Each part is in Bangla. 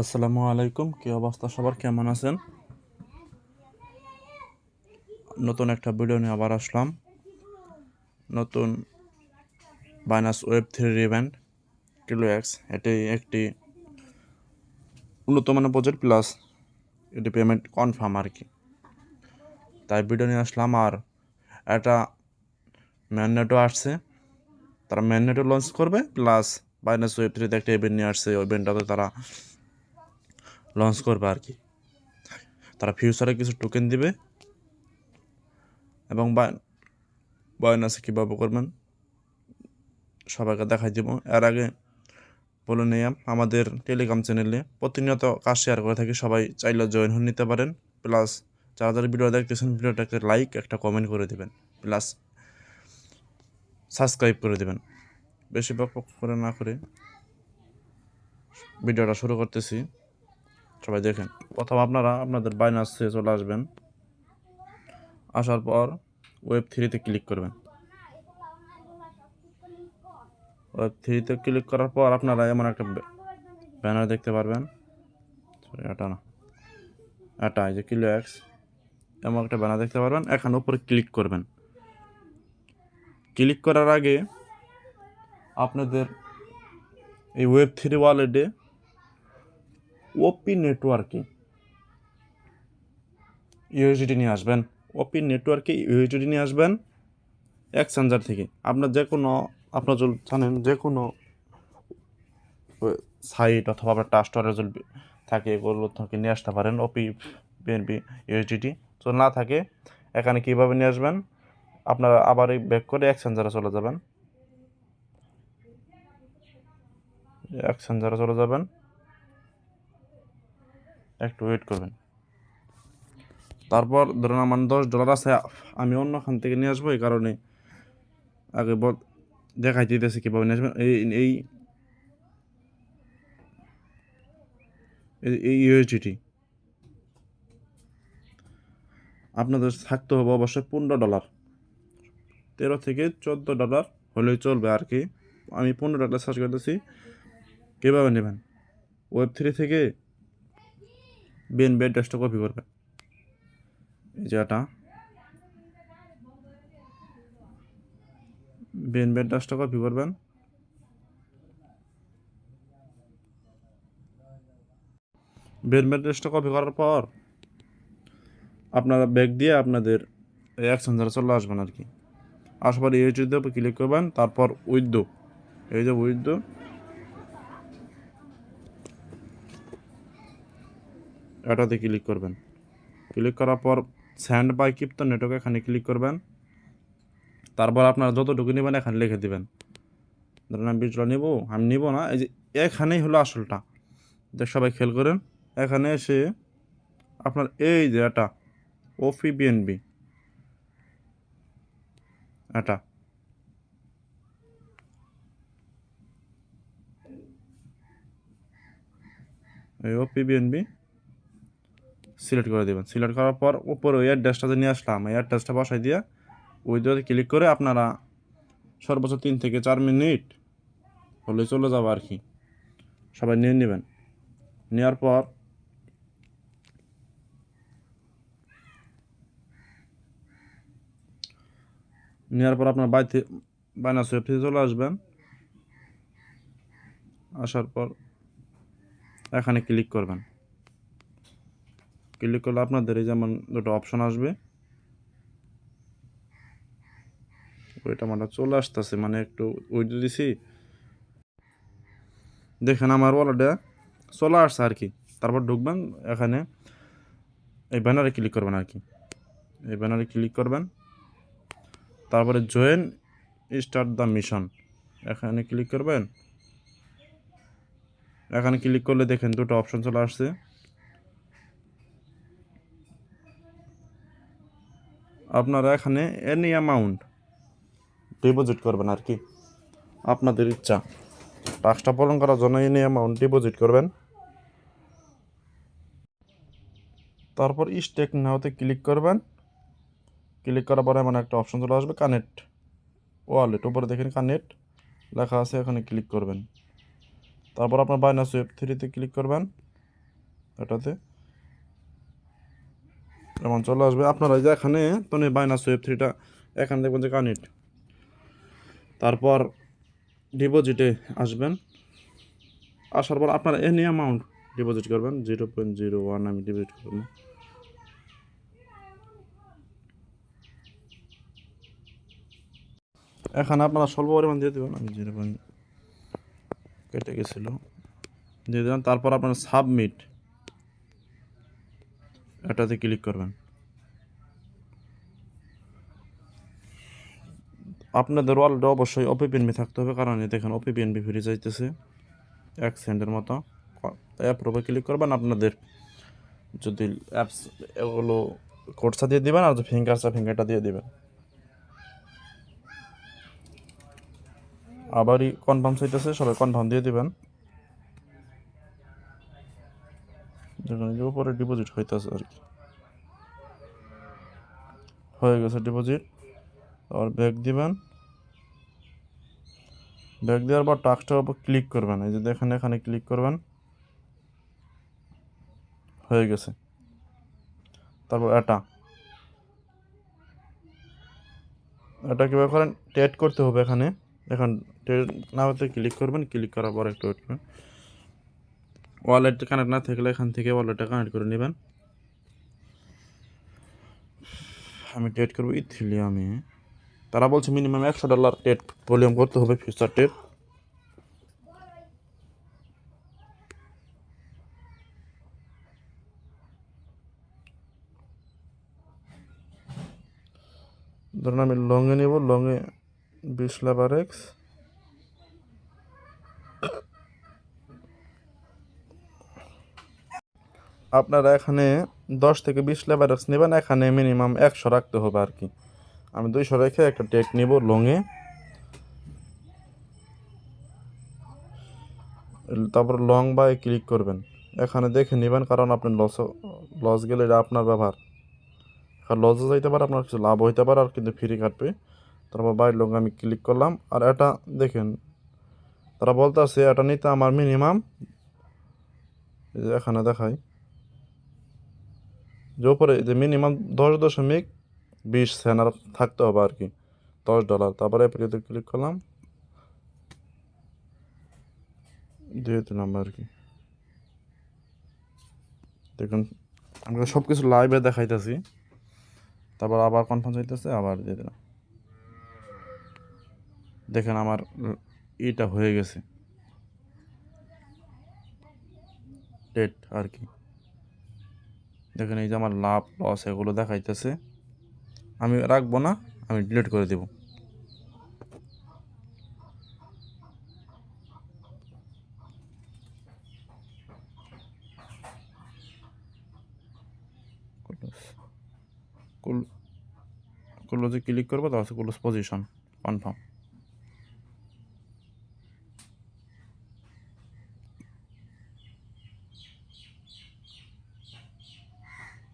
আসসালামু আলাইকুম, কি অবস্থা সবার? কেমন আছেন? নতুন একটা ভিডিও নিয়ে আবার আসলাম। নতুন Binance web three event kilo X এটি একটি উন্নত মানের প্রজেক্ট প্লাস এটি পেমেন্ট কনফার্ম আর কি। তাই ভিডিও নিয়ে আসলাম আর এটা ম্যাননেটও আসছে। তারা ম্যাননেটও লঞ্চ করবে প্লাস বাইনাস ওয়েব থ্রিতে একটা ইভেন্ট নিয়ে আসছে, ওই ইভেন্টটাতে তারা লঞ্চ করবে আর কি। তারা ফিউচারে কিছু টোকেন দিবে। এবং বায়নাসে কীভাবে করবেন? সবাইকে দেখাই দিব। এর আগে বলে নিয়ে আমাদের টেলিগ্রাম চ্যানেলে প্রতিনিয়ত কাজ শেয়ার করে থাকি। সবাই চাইলে জয়েন হয়ে নিতে পারেন। প্লাস যারা যারা ভিডিও দেখতেছেন, ভিডিওটাকে লাইক একটা কমেন্ট করে দেবেন। প্লাস সাবস্ক্রাইব করে দেবেন। বেশি বক বক করে না করে ভিডিওটা শুরু করতেছি। সবাই দেখেন। প্রথম আপনারা আপনাদের বাইনাসে চলে আসবেন। আসার পর ওয়েব থ্রিতে ক্লিক করবেন। ওয়েব থ্রিতে ক্লিক করার পর আপনারা এমন একটা ব্যানার দেখতে পারবেন। সরি এটা না। এটা যে কিলো এক্স এমন একটা ব্যানার দেখতে পারবেন। এখানে উপরে ক্লিক করবেন। ক্লিক করার আগে আপনাদের এই ওয়েব থ্রি ওয়ালেটে ওপি নেটওয়ার্কে ইউএসডি নিয়ে আসবেন। ওপি নেটওয়ার্কে ইউএসডি নিয়ে আসবেন। এক্সচেঞ্জার থেকে। আপনার যে কোনো, আপনার জানেন, যে কোনো সাইট অথবা আপনার টাস্টার থাকে, এগুলো থেকে নিয়ে আসতে পারেন। ওপি বিএনপি ইউএসডিটি যদি না থাকে, এখানে কীভাবে নিয়ে আসবেন? আপনারা আবার ব্যাক করে এক্সচেঞ্জারে চলে যাবেন। এক্সচেঞ্জারে চলে যাবেন। একটু ওয়েট করবেন। তারপর ধরুন আমার দশ ডলার আছে, আমি অন্যখান থেকে নিয়ে আসব, এই কারণে আগে বল দেখাই দিতেছে কীভাবে নিয়ে আসবেন। এই এই এই ইউএসডিটি আপনাদের থাকতে হবে অবশ্যই পনেরো ডলার তেরো থেকে চোদ্দ ডলার হলেই চলবে আর কি। আমি পনেরো ডলার সার্চ করতেছি, কীভাবে নেবেন? ওয়েব থ্রি থেকে বিএনবি অ্যাড্রেসটা কপি করবেন এই যে এটা। বিএনবি অ্যাড্রেসটা কপি করবেন। বিএনবি অ্যাড্রেসটা কপি করার পর আপনারা ব্যাগ দিয়ে আপনাদের এই এক্সচেঞ্জারে চলে আসবেন আর কি। পর ইউটিউবের উপর ক্লিক করবেন, তারপর উইথডো এই যে উইথডো এটাতে ক্লিক করবেন। ক্লিক করার পর স্যান্ড বাই কিপ তো নেটওয়ার্ক এখানে ক্লিক করবেন। তারপর আপনারা যতটুকু নেবেন এখানে লিখে দেবেন। ধরুন আমি বিচটা নেব, আমি নিব না, এই যে এখানেই হলো আসলটা। দেখ সবাই খেয়াল করেন, এখানে এসে আপনার এই যে এটা ওফি বিএনবি এটা। এই ওপি বিএনবি সিলেক্ট করে দেবেন। সিলেক্ট করার পর উপরে ওই অ্যাড্রেসটাতে নিয়ে আসলাম, এই অ্যাড্রেসটা বসাই দিয়ে দিয়ে ক্লিক করে আপনারা সর্বোচ্চ তিন থেকে চার মিনিট হলে চলে যাব আর কি। সবাই নিয়ে নেবেন। নেওয়ার পর নেওয়ার পর আপনার বাড়িতে বাইনাস ওয়েবসাইটে চলে আসবেন। আসার পর এখানে ক্লিক করবেন। ক্লিক করলে আপনাদের এই যেমন দুটো অপশন আসবে। ওইটা মানে চলে আসতেছে মানে একটু ওই দিছি। দেখেন আমার ওয়ালেটে চলে আসছে আর কি। তারপর ঢুকবেন এখানে, এই ব্যানারে ক্লিক করবেন আর কি। এই ব্যানারে ক্লিক করবেন। তারপরে জয়েন স্টার্ট দ্য মিশন এখানে ক্লিক করবেন। এখানে ক্লিক করলে দেখেন দুটো অপশন চলে আসছে। আপনারা এখানে এনি অ্যামাউন্ট ডিপোজিট করবেন আর কি। আপনাদের ইচ্ছা। টাস্কটা পূরণ করার জন্য এনি অ্যামাউন্ট ডিপোজিট করবেন। তারপর স্টেক নাওতে ক্লিক করবেন। ক্লিক করার পরে এমন একটা অপশন চলে আসবে কানেক্ট ওয়ালেট উপরে দেখেন কানেক্ট লেখা আছে, এখানে ক্লিক করবেন। তারপর আপনার বাইনাস ওয়েব থ্রিতে ক্লিক করবেন। এটাতে যেমন চলে আসবে। আপনারা যে এখানে, তো বাইনাস ওয়েব থ্রিটা, এখানে দেখবেন যে কানেক্ট। তারপর ডিপোজিটে আসবেন। আসার পর আপনারা এনি অ্যামাউন্ট ডিপোজিট করবেন, জিরো পয়েন্ট জিরো ওয়ান আমি ডিপোজিট করব এখানে আপনারা স্বল্প পরিমাণ দিয়ে দেবেন, আমি জিরো পয়েন্ট কেটে গেছিল। দিয়ে দিলাম, তারপর আপনারা সাবমিট এটাতে ক্লিক করবেন। আপনাদের ওয়ালেটে অবশ্যই ওপিপিএনবি থাকতে হবে, কারণ এখানে ওপিপিএনবি ফিরে যাইতেছে। এক সেন্টের মতো। অ্যাপের উপরে ক্লিক করবেন, আপনাদের যদি অ্যাপস এগুলো কোর্সা দিয়ে দিবেন, আর যদি ফিঙ্গারসটা ফিঙ্গারটা দিয়ে দিবেন। আবারই কনফার্ম চাইতেছে, সবাই কনফার্ম দিয়ে দিবেন। দেখুন এই যে উপরে ডিপোজিট হইতেছে আর কি। হয়ে গেছে ডিপোজিট আর ব্যাক দিবেন। ব্যাক দেওয়ার পর টাক্সটার উপর ক্লিক করবেন। এই যে দেখেন, এখানে ক্লিক করবেন। হয়ে গেছে। তারপর এটা। এটা কীভাবে করেন? টেট করতে হবে এখানে। এখন টেট না হতে ক্লিক করবেন। ক্লিক করার পর একটু ওয়েট করবেন। ওয়ালেট কানেক্ট না থাকলে এখান থেকে ওয়ালেটটা কানেক্ট করে নেবেন। আমি টেট করব ইথিলিয়ামে তারা বলছে মিনিমাম একশো ডলার টেট ভলিউম করতে হবে ফিউচার টেট ধরুন আমি লংয়ে নেব লংয়ে বিশ লেবার এক্স আপনারা এখানে দশ থেকে বিশ লেবার এক্স নেবেন, এখানে মিনিমাম একশো রাখতে হবে আর কি। আমি দুইশো রেখে একটা টেক নিব লংয়ে। তারপর লং বাই ক্লিক করবেন। এখানে দেখে নেবেন, কারণ আপনি লস লস গেলে এটা আপনার ব্যবহার। আর লসও যাইতে পারে, আপনার কিছু লাভ হইতে পারে, আর কিন্তু ফ্রি কাটবে। তারপর বাই লং আমি ক্লিক করলাম, আর এটা দেখেন, তারা বলতে আছে এটা নিতে আমার মিনিমাম এখানে দেখাই। যে উপরে যে মিনিমাম দশ দশমিক বিশ সেনার থাকতে হবে আর কি, দশ ডলার। তারপরে এপ্রিতে ক্লিক করলাম, দিয়ে দিলাম আর কি। দেখুন, আমরা সব কিছু লাইভে দেখাইতেছি। তারপর আবার কনফার্ম হইতেছে, আবার দিয়ে দিলাম। দেখেন আমার ইটা হয়ে গেছে। ডেট আর কি। দেখেন এই যে আমার লাভ, লস এগুলো দেখাইতেছে। আমি রাখব না, আমি ডিলিট করে দেব। ক্লোজে ক্লিক করব, তারপর ক্লোজ পজিশন কনফার্ম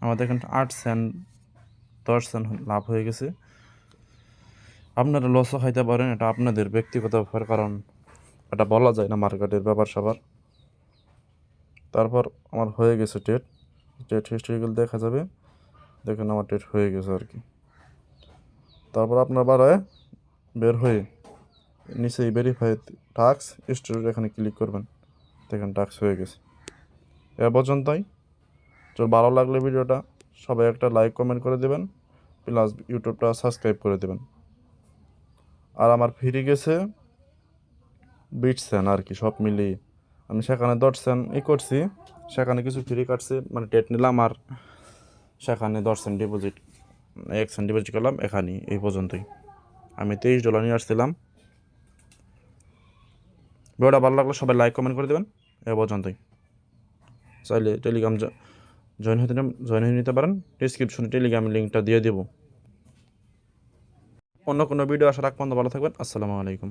আমাদের এখানে আট সেন্ট দশ সেন্ট লাভ হয়ে গেছে। আপনারা লসও খাইতে পারেন, এটা আপনাদের ব্যক্তিগত ব্যাপার, কারণ এটা বলা যায় না মার্কেটের ব্যাপার স্যাপার। তারপর আমার হয়ে গেছে টেট টেট হিস্ট্রিগুলো দেখা যাবে। দেখেন আমার টেট হয়ে গেছে আর কি। তারপর আপনার বাড়ায় বের হয়ে নিচেই ভেরিফাই টাক্স স্টোরেজ এখানে ক্লিক করবেন। দেখেন টাক্স হয়ে গেছে। এ পর্যন্তই। তো ভালো লাগলে ভিডিওটা, সবাই একটা লাইক কমেন্ট করে দেবেন প্লাস ইউটিউবটা সাবস্ক্রাইব করে দেবেন। আর আমার ফিরে গেছে বিটসেন আর কি, সব মিলিয়ে। আমি সেখানে দশ সেন ই করছি, সেখানে কিছু ফ্রি কাটছে মানে টেট নিলাম আর সেখানে সেন্ট ডিপোজিট এক সেন্ট ডিপোজিট করলাম, এখানেই, এই পর্যন্তই। আমি তেইশ ডলার নিয়ে আসছিলাম। ভিডিওটা ভালো লাগলে সবাই লাইক কমেন্ট করে দেবেন, এ পর্যন্তই। চাইলে টেলিগ্রাম জয়েন হতে জয়েন হয়ে নিতে পারেন। ডিসক্রিপশনে টেলিগ্রাম লিঙ্কটা দিয়ে দেবো। অন্য কোনো ভিডিও আসার আগ পর্যন্ত ভালো থাকবেন। আসসালামু আলাইকুম।